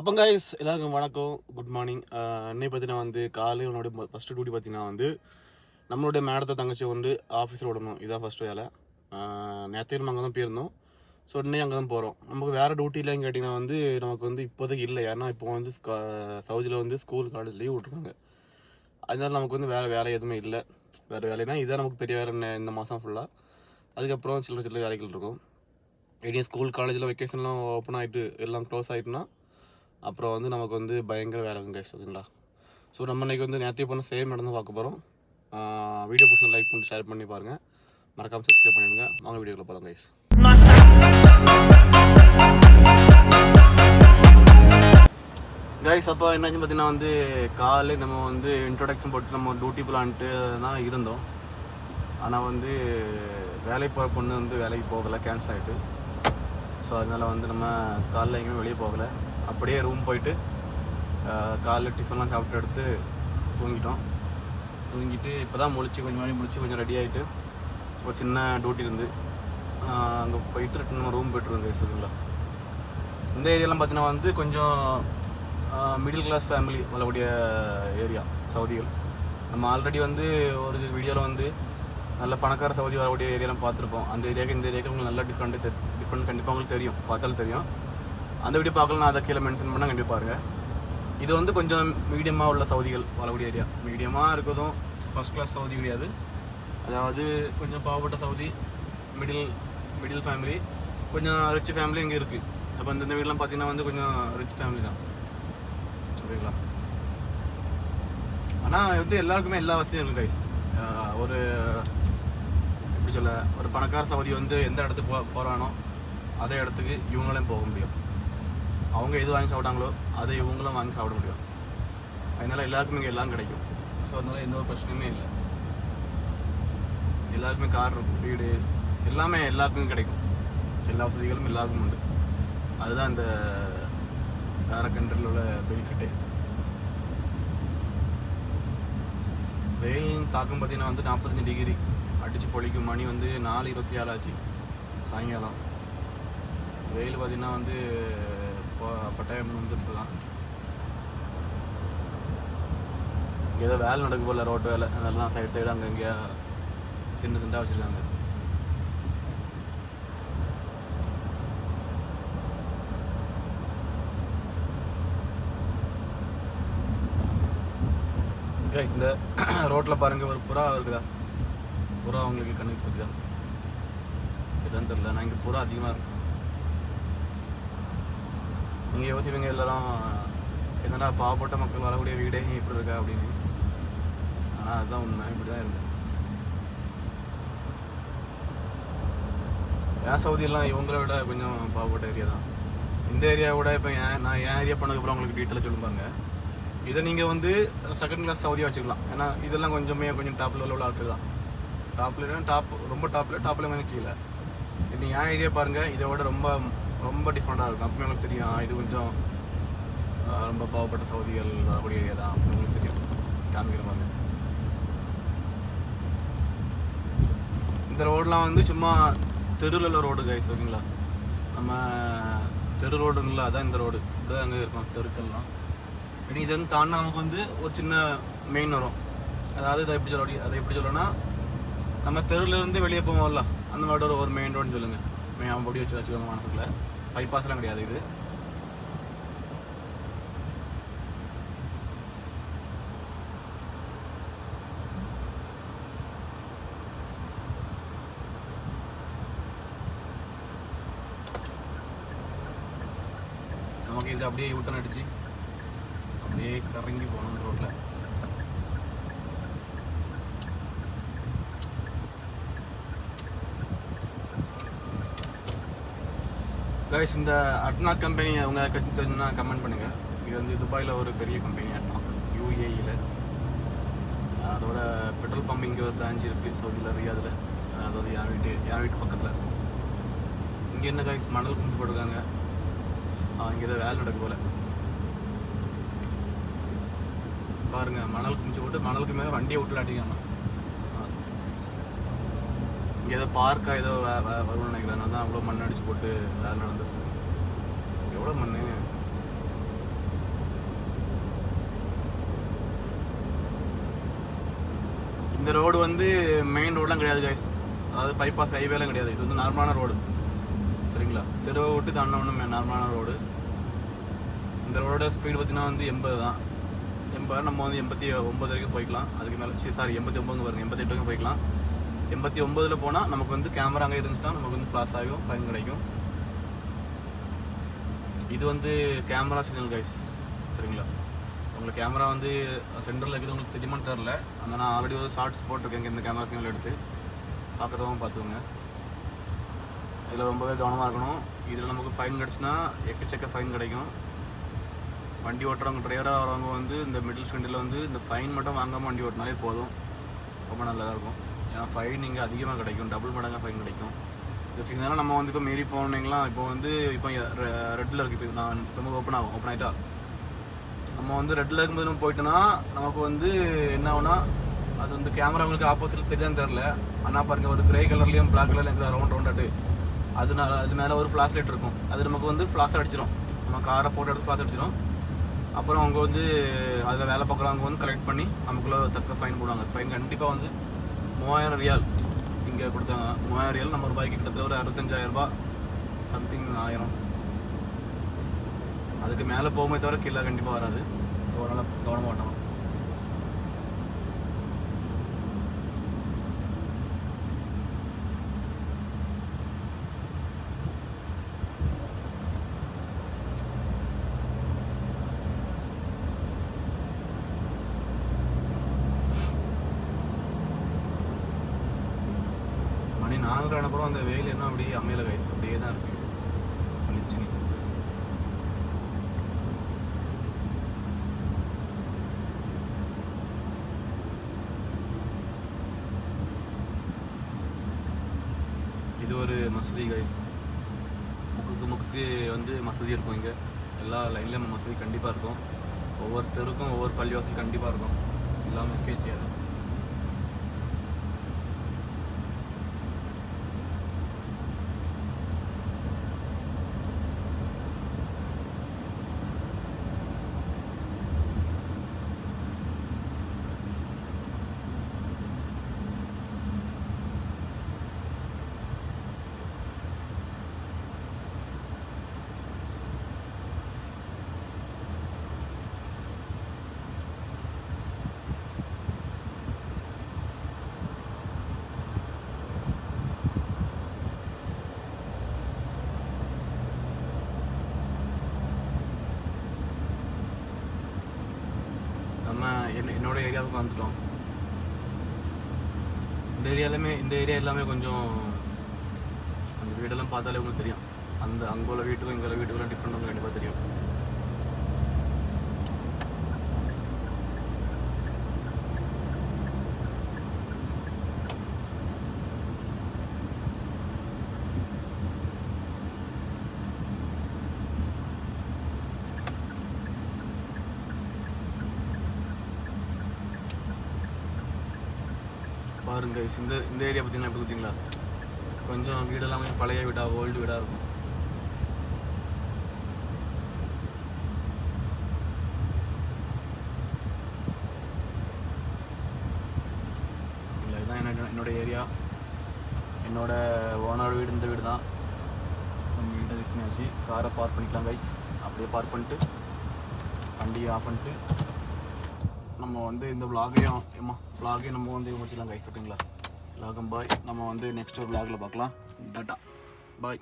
அப்போ கைஸ் எல்லாருக்கும் வணக்கம். குட் மார்னிங் இன்னைக்கு பார்த்தீங்கன்னா வந்து காலையில் உன்னோட ஃபஸ்ட்டு டியூட்டி பார்த்தீங்கன்னா வந்து நம்மளுடைய மேடத்தை தங்கச்சி வந்து ஆஃபீஸில் விடணும். இதான் ஃபஸ்ட்டு வேலை. நேற்றையும் நம்ம அங்கே தான் போயிருந்தோம். ஸோ இன்னைக்கு அங்கே தான் போகிறோம் நமக்கு வேறு டியூட்டிலன்னு கேட்டிங்கன்னா வந்து நமக்கு வந்து இப்போதைக்கு இல்லை. ஏன்னா இப்போ வந்து சவுதியில் வந்து ஸ்கூல் காலேஜ் லீவ் விட்ருக்காங்க அதனால நமக்கு வந்து வேறு வேலை எதுவுமே இல்லை. வேறு வேலைனா இதான் நமக்கு பெரிய வேலை என்ன இந்த மாதம் ஃபுல்லாக அதுக்கப்புறம் சில்லற சில்லற வேலைகள் இருக்கும். இடையே ஸ்கூல் காலேஜில் வெக்கேஷன்லாம் ஓப்பன் ஆகிட்டு எல்லாம் க்ளோஸ் ஆகிட்டுனா அப்புறம் வந்து நமக்கு வந்து பயங்கர வேலை இருக்கும் கைஸ் ஓகேங்களா ஸோ நம்ம இன்றைக்கி வந்து நேற்றைய பண்ண சேம் நடந்து பார்க்க போகிறோம் வீடியோ பிடிச்சி லைக் பண்ணி ஷேர் பண்ணி பாருங்கள் மறக்காமல் சப்ஸ்கிரைப் பண்ணிடுங்க. வாங்க வீடியோக்குள்ள போகலாம் கைஸ் கைஸ் அப்போ என்னாச்சு பார்த்தீங்கன்னா வந்து காலை நம்ம வந்து இன்ட்ரொடக்ஷன் போட்டு நம்ம டியூட்டி பிளான்ட்டு தான் இருந்தோம். ஆனால் வந்து வேலைக்கு போகிற பொண்ணு வந்து வேலைக்கு போகலை கேன்சல் ஆகிட்டு ஸோ அதனால் வந்து நம்ம காலைல எங்கேயுமே வெளியே போகலை. அப்படியே ரூம் போயிட்டு காலைல டிஃபன்லாம் சாப்பிட்டு எடுத்து தூங்கிட்டோம். தூங்கிட்டு இப்போ தான் முழிச்சு கொஞ்சம் மணி முடிச்சு கொஞ்சம் ரெடி ஆகிட்டு ஒரு சின்ன டியூட்டி இருந்து அங்கே போயிட்டு ரிட்டன் ரூம் போய்ட்டு இருந்தேன் சொல்லுங்களா இந்த ஏரியாலாம் பார்த்தீங்கன்னா வந்து கொஞ்சம் மிடில் கிளாஸ் ஃபேமிலி வரக்கூடிய ஏரியா சவுதிகள். நம்ம ஆல்ரெடி வந்து ஒரு வீடியோவில் வந்து நல்ல பணக்கார சவுதி வரக்கூடிய ஏரியாலாம் பார்த்துருப்போம். அந்த ஏரியாவுக்கு இந்த ஏரியாவுக்கு உங்களுக்கு நல்லா டிஃப்ரெண்ட் டிஃப்ரெண்ட் கண்டிப்பாக உங்களுக்கு தெரியும். பார்த்தாலும் தெரியும். அந்த வீடியோ பார்க்கலாம் நான் அதை கீழே மென்ஷன் பண்ணால் கண்டிப்பாக பாருங்க. இது வந்து கொஞ்சம் மீடியமாக உள்ள சவுதிகள் வாழக்கூடிய ஏரியா மீடியமாக இருக்கிறதும் ஃபர்ஸ்ட் கிளாஸ் சவுதி கிடையாது. அதாவது கொஞ்சம் பாவப்பட்ட சவுதி மிடில் மிடில் ஃபேமிலி கொஞ்சம் ரிச் ஃபேமிலி இங்கே இருக்குது அப்போ இந்த வீடெலாம் பார்த்தீங்கன்னா வந்து கொஞ்சம் ரிச் ஃபேமிலி தான். ஓகேங்களா ஆனால் வந்து எல்லாருக்குமே எல்லா வசதியும் இருக்கும் கைஸ் ஒரு எப்படி சொல்ல ஒரு பணக்கார சவுதி வந்து எந்த இடத்துக்கு போ போகிறானோ அதே இடத்துக்கு இவங்களையும் போக முடியும். அவங்க எது வாங்கி சாப்பிட்டாங்களோ அதை இவங்களும் வாங்கி சாப்பிட முடியும். அதனால எல்லாருக்குமே இங்கே எல்லாம் கிடைக்கும். ஸோ அதனால எந்த ஒரு பிரச்சனையுமே இல்லை. எல்லாருக்குமே கார் இருக்கும் வீடு எல்லாமே எல்லாருக்கும் கிடைக்கும். எல்லா வசதிகளும் எல்லாருக்கும் உண்டு. அதுதான் இந்த வேறு கண்ட்ரியில் உள்ள பெனிஃபிட்டே வெயில் தாக்கம் பார்த்தீங்கன்னா வந்து நாற்பத்தஞ்சு டிகிரி அடித்து பொழிக்கும் மணி வந்து நாலு இருபத்தி ஏழு ஆச்சு. சாயங்காலம். வெயில் பார்த்தீங்கன்னா வந்து இப்போ பட்டாயம் வந்துட்டுருக்கான் இங்கே ஏதோ வேலை நடக்க போல ரோட்டு வேலை. அதெல்லாம் சைடு சைடு அங்கே இங்கேயா திண்டு திண்டா வச்சுருக்காங்க. இந்த ரோட்டில் பாருங்க ஒரு புறா இருக்குதா? புறா அவங்களுக்கு கண்ணுக்கு தெரியுதா தெரியான்னு தெரியல நான் இங்கே புறா அதிகமாக இருக்கும் நீங்கள் யோசிப்பீங்க எல்லாரும் என்னடா பாவப்பட்ட மக்கள் வரக்கூடிய வீடே இப்படி இருக்கா அப்படின்னு. ஆனால் அதுதான் உண்மை. இப்படி தான் இருக்கு. ஏன் சவுதியெல்லாம் இவங்கள விட கொஞ்சம் பாவப்பட்ட ஏரியா தான்? இந்த ஏரியா விட இப்போ ஏன் நான் ஏன் ஏரியா பண்ணதுக்கப்புறம் உங்களுக்கு டீட்டெயிலாக சொல்லுவாங்க பாருங்க. இதை நீங்கள் வந்து செகண்ட் கிளாஸ் சவுதியாக வச்சுக்கலாம். ஏன்னா இதெல்லாம் கொஞ்சமே கொஞ்சம் டாப்பில் உள்ள ஆட்கள் தான். டாப்பில் டாப் ரொம்ப டாப்பில் டாப்பில் கொஞ்சம் கீழே. நீங்கள் ஏன் ஏரியா பாருங்கள் இதை விட ரொம்ப ரொம்ப டிஃப்ரெண்ட்டாக இருக்கும் அப்போ உங்களுக்கு தெரியும். இது கொஞ்சம் ரொம்ப பாவப்பட்ட சவுதிகள் வரக்கூடிய ஏரியா தான். அப்படின்னு உங்களுக்கு தெரியும். காமிக்கிற இந்த ரோடெலாம் வந்து சும்மா தெருவில் உள்ள ரோடு கைஸ் ஓகேங்களா நம்ம தெரு ரோடுங்களா அதான் இந்த ரோடு இதுதான் அங்கே இருக்கும் தெருக்கள்லாம். இனி இது வந்து தாண்டினா நமக்கு வந்து ஒரு சின்ன மெயின் வரும். அதாவது இதை எப்படி சொல்ல அதை எப்படி சொல்லணும்னா நம்ம தெருவிலேருந்து வெளியே போவோம்ல அந்த மாதிரி ஒரு ஒரு மெயின் ரோடுன்னு சொல்லுங்கள் மெயின் அப்படி வச்சு வச்சுக்கோங்க மனசுக்குள்ள. பைபாஸ்லாம் கிடையாது இது. நமக்கு இது அப்படியே யூட்டன் அடிச்சு அப்படியே கறங்கி போகணும் இந்த ரோட்டில் கைஸ் இந்த அட்னா கம்பெனி அவங்க கட்சி தெரிஞ்சுன்னா கமெண்ட் பண்ணுங்கள் இது வந்து துபாயில் ஒரு பெரிய கம்பெனி அட்னாக் யூஏஇயில் அதோட பெட்ரோல் பம்ப் இங்கே ஒரு பிரான்ச் இருக்குது சவுதியில் ரியாதில் அதாவது என் வீட்டு என் வீட்டு பக்கத்தில். இங்கே என்ன கைஸ் மணல் கும்பிட்டு போட்டிருக்காங்க. இங்கே ஏதோ வேலை நடக்கு போல. பாருங்கள் மணல் குமிச்சு போட்டு மணலுக்கு மேலே வண்டியை விட்டுலாட்டிக்காமல் ஏதோ பார்க்கா ஏதோ வரும்னு நினைக்கிறேன். தான் அவ்வளோ மண் அடிச்சு போட்டு வேலை நடந்துச்சு எவ்வளோ மண் இந்த ரோடு வந்து மெயின் ரோடெலாம் கிடையாது கைஸ் அதாவது பைபாஸ் ஹைவேலாம் கிடையாது. இது வந்து நார்மலான ரோடு சரிங்களா? தெருவை விட்டு தாண்டின ஒன்று நார்மலான ரோடு இந்த ரோடோட ஸ்பீடு பார்த்தீங்கன்னா வந்து எண்பது தான். எண்பது நம்ம வந்து எண்பத்தி ஒம்பது வரைக்கும் போய்க்கலாம். அதுக்கு மேலே சரி சாரி எண்பத்தி ஒம்பது வருங்க எண்பத்தெட்டு வரைக்கும் போய்க்கலாம். எண்பத்தி ஒம்பதில் போனால் நமக்கு வந்து கேமரா அங்கே இருந்துச்சுன்னா நமக்கு வந்து ஃப்ளாஷ் ஆகும் ஃபைன் கிடைக்கும். இது வந்து கேமரா சிக்னல் கைஸ் சரிங்களா? உங்களுக்கு கேமரா வந்து சென்டரில் இருக்குது. உங்களுக்கு தெரியுமான்னு தெரில ஆனால் நான் ஆல்ரெடி ஒரு ஷார்ட்ஸ் போட்டிருக்கேன். இந்த கேமரா சிக்னல் எடுத்து. பார்க்குறதாகவும் பார்த்துக்கோங்க. இதில் ரொம்பவே கவனமாக இருக்கணும். இதில் நமக்கு ஃபைன் கிடச்சுன்னா எக்கச்சக்க ஃபைன் கிடைக்கும். வண்டி ஓட்டுறவங்க டிரைவராக வரவங்க வந்து இந்த மிடில் ஸ்டாண்டில் வந்து இந்த ஃபைன் மட்டும் வாங்காமல் வண்டி ஓட்டினாலே போதும். ரொம்ப நல்லதாக இருக்கும். ஏன்னா ஃபைன் இங்கே அதிகமாக கிடைக்கும். டபுள் மடங்காக ஃபைன் கிடைக்கும். இந்த சிக்னலாக நம்ம வந்து இப்போ மீறி போனீங்களா இப்போ வந்து இப்போ ரெட்டில் இருக்குது இப்போ நான் இப்போ ஓப்பன் ஆகும் ஓப்பன் ஆகிட்டா நம்ம வந்து ரெட்டில் இருக்கும்போது நம்ம போயிட்டோன்னா நமக்கு வந்து என்ன ஆகுனா அது வந்து கேமரா உங்களுக்கு ஆப்போசிட்டில் தெரியாதுன்னு தெரில ஆனால் பாருங்க ஒரு கிரே கலர்லேயும் பிளாக் கலர்லையும் இருக்குது ரவுண்ட் ரவுண்டாட்டு அதனால அது மேலே ஒரு ஃப்ளாஷ் லைட் இருக்கும். அது நமக்கு வந்து ஃப்ளாஷ் அடிச்சிடும் நம்ம காரை ஃபோட்டோ எடுத்து ஃப்ளாஷ் அடிச்சிடும் அப்புறம் அவங்க வந்து அதில் வேலை பார்க்குறவங்க வந்து கலெக்ட் பண்ணி நமக்குள்ளே தக்க ஃபைன் போடுவாங்க. ஃபைன் கண்டிப்பாக வந்து மூவாயிரம் ரியால். இங்கே கொடுத்தாங்க. மூவாயிரம் ரியால் நம்ம ரூபாய்க்கு கிட்டத்தட்ட ஒரு அறுபத்தஞ்சாயிரம் ரூபாய் சம்திங் ஆயிரம். அதுக்கு மேலே போகுமே தவிர கீழே கண்டிப்பாக வராது. ஸோ அதனால் கவனமாக அப்புறம் அந்த வெயில் என்ன அப்படியே அமையல கைஸ் அப்படியே தான் இருக்கு. இது ஒரு மசூதி கைஸ் முக்குக்கு முக்குக்கு வந்து மசூதி இருக்கும் இங்கே. எல்லா லைன்லேயும் மசூதி கண்டிப்பாக இருக்கும். ஒவ்வொரு தெருக்கும் ஒவ்வொரு பள்ளிவாசல் கண்டிப்பாக இருக்கும். எல்லாமே இருக்கே அது நம்ம என்ன என்னோட ஏரியாவுக்கு வந்துட்டோம். இந்த ஏரியாலுமே இந்த ஏரியா எல்லாமே கொஞ்சம் அந்த வீடெல்லாம் பார்த்தாலே உங்களுக்கு தெரியும். அந்த அங்கே உள்ள வீட்டுக்கும் இங்கே உள்ள வீட்டுக்கும் டிஃப்ரெண்ட் உங்களுக்கு கண்டிப்பாக தெரியும். பாருங்க இந்த இந்த ஏரியா பார்த்தீங்கன்னா எப்படி பார்த்தீங்களா கொஞ்சம் வீடெல்லாமே பழைய வீடா ஓல்டு வீடாக இருக்கும். இல்லை இதுதான் என்னோட என்னோட ஏரியா என்னோட ஓனர் வீடு இந்த வீடு தான். நம்ம வீட்டை விற்கணாச்சு காரை பார்க் பண்ணிக்கலாம் கைஸ் அப்படியே பார்க் பண்ணிட்டு வண்டியை ஆஃப் பண்ணிட்டு நம்ம வந்து இந்த vlog-ஐயும் ஏம்மா நம்ம வந்து முடிச்சிடலாம் கைஸ் ஓகேங்களா vlog பாய் நம்ம வந்து நெக்ஸ்ட் ஒரு vlog-ல பார்க்கலாம். டாட்டா பாய்